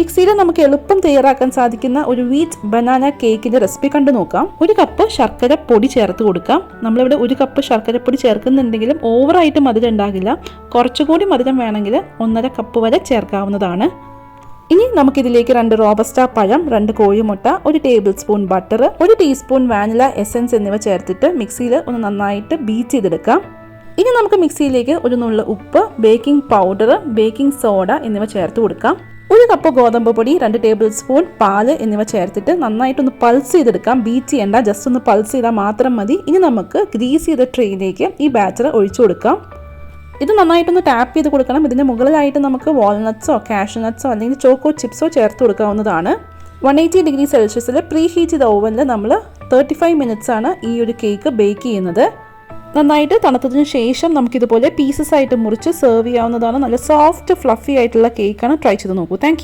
മിക്സിയിൽ നമുക്ക് എളുപ്പം തയ്യാറാക്കാൻ സാധിക്കുന്ന ഒരു വീറ്റ് ബനാന കേക്കിന്റെ റെസിപ്പി കണ്ടു നോക്കാം. ഒരു കപ്പ് ശർക്കര പൊടി ചേർത്ത് കൊടുക്കാം. നമ്മളിവിടെ ഒരു കപ്പ് ശർക്കര പൊടി ചേർക്കുന്നുണ്ടെങ്കിലും ഓവറായിട്ട് മധുരം ഉണ്ടാകില്ല. കുറച്ചുകൂടി മധുരം വേണമെങ്കിൽ ഒന്നര കപ്പ് വരെ ചേർക്കാവുന്നതാണ്. ഇനി നമുക്കിതിലേക്ക് രണ്ട് റോബസ്റ്റ പഴം രണ്ട് കോഴിമുട്ട ഒരു ടേബിൾ സ്പൂൺ ബട്ടർ ഒരു ടീസ്പൂൺ വാനില എസൻസ് എന്നിവ ചേർത്തിട്ട് മിക്സിയിൽ ഒന്ന് നന്നായിട്ട് ബീറ്റ് ചെയ്തെടുക്കാം. ഇനി നമുക്ക് മിക്സിയിലേക്ക് ഒരു നുള്ള ഉപ്പ് ബേക്കിംഗ് പൗഡർ ബേക്കിംഗ് സോഡ എന്നിവ ചേർത്ത് കൊടുക്കാം. ഒരു കപ്പ് ഗോതമ്പ് പൊടി രണ്ട് ടേബിൾ സ്പൂൺ പാൽ എന്നിവ ചേർത്തിട്ട് നന്നായിട്ടൊന്ന് പൾസ് ചെയ്തെടുക്കാം. ബീറ്റ് ചെയ്യേണ്ട ജസ്റ്റ് ഒന്ന് പൾസ് ചെയ്താൽ മാത്രം മതി. ഇനി നമുക്ക് ഗ്രീസ് ചെയ്ത ട്രെയിനിലേക്ക് ഈ ബാറ്റർ ഒഴിച്ചു കൊടുക്കാം. ഇത് നന്നായിട്ടൊന്ന് ടാപ്പ് ചെയ്ത് കൊടുക്കണം. ഇതിന്റെ മുകളിലായിട്ട് നമുക്ക് വാൾനട്ട്സോ കാഷ്നട്ട്സോ അല്ലെങ്കിൽ ചോക്കോ ചിപ്സോ ചേർത്ത് കൊടുക്കാവുന്നതാണ്. വൺ എയ്റ്റി ഡിഗ്രി സെൽഷ്യസിൽ പ്രീ ഹീറ്റ് ചെയ്ത ഓവനിൽ നമ്മൾ തേർട്ടി ഫൈവ് മിനിറ്റ്സാണ് ഈ ഒരു കേക്ക് ബേക്ക് ചെയ്യുന്നത്. നന്നായിട്ട് തണുത്തതിന് ശേഷം നമുക്കിതുപോലെ പീസസ് ആയിട്ട് മുറിച്ച് സെർവ് ചെയ്യാവുന്നതാണ്. നല്ല സോഫ്റ്റ് ഫ്ലഫി ആയിട്ടുള്ള കേക്കാണ് ട്രൈ ചെയ്ത് നോക്കൂ. താങ്ക്